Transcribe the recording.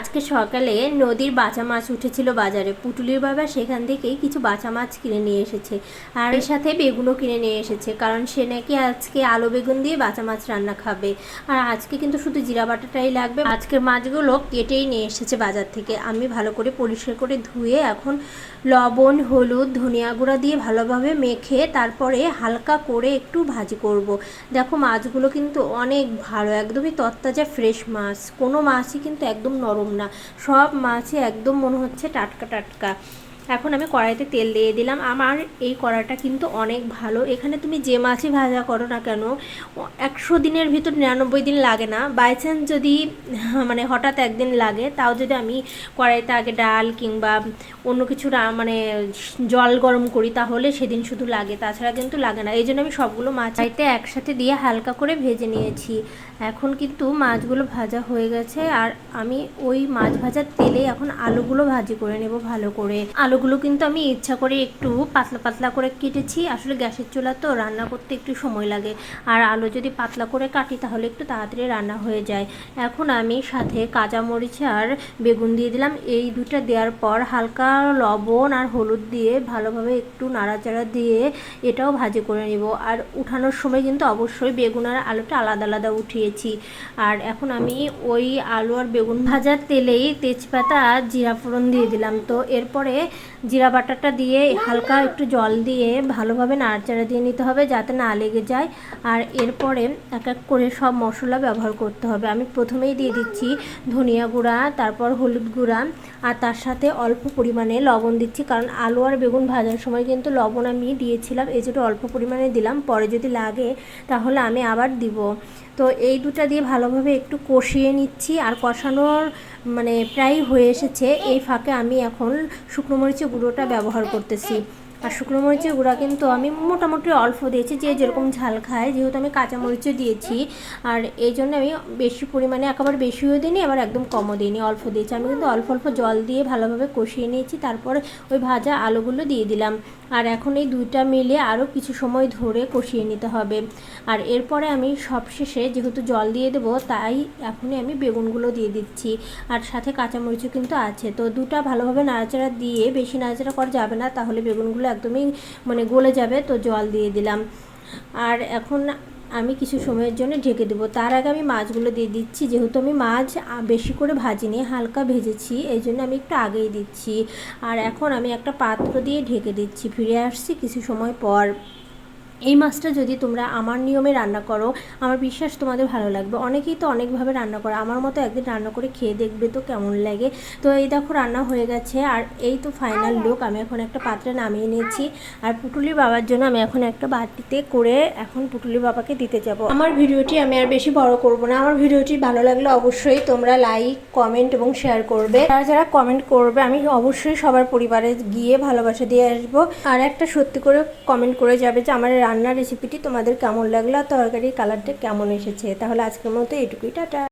আজকে সকালে নদীর বাঁচা মাছ উঠেছিল বাজারে। পুটুলির বাবা সেখান থেকেই কিছু বাঁচা মাছ কিনে নিয়ে এসেছে। আর এর সাথে বেগুনও কিনে নিয়ে এসেছে, কারণ সে নাকি আজকে আলু বেগুন দিয়ে বাঁচা মাছ রান্না খাবে। আর আজকে কিন্তু শুধু জিরা বাটাটাই লাগবে, আজকের মাছগুলো কেটেই নিয়ে এসেছে বাজার থেকে। আমি ভালো করে পরিষ্কার করে ধুয়ে এখন লবণ, হলুদ, ধনিয়া গুঁড়া দিয়ে ভালোভাবে মেখে তারপরে হালকা করে একটু ভাজি করব। দেখো মাছগুলো কিন্তু অনেক ভালো, একদমই তত্তাজা ফ্রেশ মাছ। কোনো মাছই কিন্তু একদম নরম না। সব মাছই একদম মনে হচ্ছে টাটকা টাটকা। এখন আমি কড়াইতে তেল দিয়ে দিলাম। আমার এই কড়াটা কিন্তু অনেক ভালো। এখানে তুমি যে মাছই ভাজা করো না কেন, একশো দিনের ভিতর নিরানব্বই দিন লাগে না। বাই চান্স যদি মানে হঠাৎ একদিন লাগে, তাও যদি আমি কড়াইতে আগে ডাল কিংবা অন্য কিছু মানে জল গরম করি, তাহলে সেদিন শুধু লাগে। তাছাড়া কিন্তু লাগে না। এই জন্য আমি সবগুলো মাছ চাইতে একসাথে দিয়ে হালকা করে ভেজে নিয়েছি। এখন কিন্তু মাছগুলো ভাজা হয়ে গেছে। আর আমি ওই মাছ ভাজার তেলে এখন আলুগুলো ভাজি করে নেব ভালো করে। আলুগুলো কিন্তু আমি ইচ্ছা করে একটু পাতলা পাতলা করে কেটেছি। আসলে গ্যাসের চুলা তো রান্না করতে একটু সময় লাগে। আর আলু যদি পাতলা করে কাটি তাহলে একটু তাড়াতাড়ি রান্না হয়ে যায়। এখন আমি সাথে কাঁচামরিচ আর বেগুন দিয়ে দিলাম। এই দুটো দেওয়ার পর হালকা লবণ আর হলুদ দিয়ে ভালোভাবে একটু নাড়াচাড়া দিয়ে এটাও ভাজি করে নেব। আর উঠানোর সময় কিন্তু অবশ্যই বেগুন আর আলুটা আলাদা আলাদা উঠিয়েছি। আর এখন আমি ওই আলু আর বেগুন ভাজার তেলেই তেজপাতা আর জিরা ফোড়ন দিয়ে দিলাম। তো এরপরে জিরা বাটাটা দিয়ে হালকা একটু জল দিয়ে ভালোভাবে নাড়াচাড়া দিয়ে নিতে হবে যাতে না লেগে যায়। আর এরপরে এক এক করে সব মশলা ব্যবহার করতে হবে। আমি প্রথমেই দিয়ে দিচ্ছি ধনিয়া গুঁড়া, তারপর হলুদ গুঁড়া, আর তার সাথে অল্প পরিমাণে লবণ দিচ্ছি। কারণ আলু আর বেগুন ভাজার সময় কিন্তু লবণ আমি দিয়েছিলাম, এই অল্প পরিমাণে দিলাম। পরে যদি লাগে তাহলে আমি আবার দিব। তো এই দুটা দিয়ে ভালোভাবে একটু কষিয়ে নিচ্ছি আর কষানোর মানে প্রায় হয়ে এসেছে। এই ফাঁকে আমি এখন শুকনো মরিচের গুঁড়োটা ব্যবহার করতেছি। আর শুকনো মরিচের গুঁড়া কিন্তু আমি মোটামুটি অল্প দিয়েছি, যে যেরকম ঝাল খায়, যেহেতু আমি কাঁচা মরিচও দিয়েছি। আর এই জন্য আমি বেশি পরিমাণে একেবারে বেশিও দিইনি, আবার একদম কমও দিইনি, অল্প দিয়েছি। আমি কিন্তু অল্প অল্প জল দিয়ে ভালোভাবে কষিয়ে নিয়েছি, তারপর ওই ভাজা আলুগুলো দিয়ে দিলাম। আর এখন এই দুইটা মিলে আরও কিছু সময় ধরে কষিয়ে নিতে হবে। আর এরপরে আমি সবশেষে যেহেতু জল দিয়ে দেবো, তাই এখনই আমি বেগুনগুলো দিয়ে দিচ্ছি। আর সাথে কাঁচামরিচও কিন্তু আছে। তো দুটা ভালোভাবে নাড়াচাড়া দিয়ে, বেশি নাড়াচাড়া করা যাবে না, তাহলে বেগুনগুলো একদমই মানে গলে যাবে, তো জল দিয়ে দিলাম। আর এখন আমি কিছু সময়ের জন্য ঢেকে দেবো। তার আগে আমি মাছগুলো দিয়ে দিচ্ছি। যেহেতু আমি মাছ বেশি করে ভাজিনি, হালকা ভেজেছি, এই জন্য আমি একটু আগেই দিচ্ছি। আর এখন আমি একটা পাত্র দিয়ে ঢেকে দিচ্ছি। ফিরে আসছি কিছু সময় পর। এই মাছটা যদি তোমরা আমার নিয়মে রান্না করো, আমার বিশ্বাস তোমাদের ভালো লাগবে। অনেকেই তো অনেকভাবে রান্না করে, আমার মতো একদিন রান্না করে খেয়ে দেখবে তো কেমন লাগে। তো এই দেখো রান্না হয়ে গেছে, আর এই তো ফাইনাল লুক আমি এখন একটা পাত্রে নামিয়ে নিয়েছি। আর পুটুলির বাবার জন্য আমি এখন একটা বাটিতে করে এখন পুটুলির বাবাকে দিতে যাব। আমার ভিডিওটি আমি আর বেশি বড় করব না, আমার ভিডিওটি ভালো লাগলে অবশ্যই তোমরা লাইক কমেন্ট এবং শেয়ার করবে। যারা যারা কমেন্ট করবে, আমি অবশ্যই সবার পরিবারে গিয়ে ভালোবাসা দিয়ে আসব। আর একটা সত্যি করে কমেন্ট করে যাবে যে, আমার রান্নার রেসিপিটি তোমাদের কেমন লাগল তরকারির কালারটা কেমন এসেছে? তাহলে আজকের মতো এটুকুই টাটা।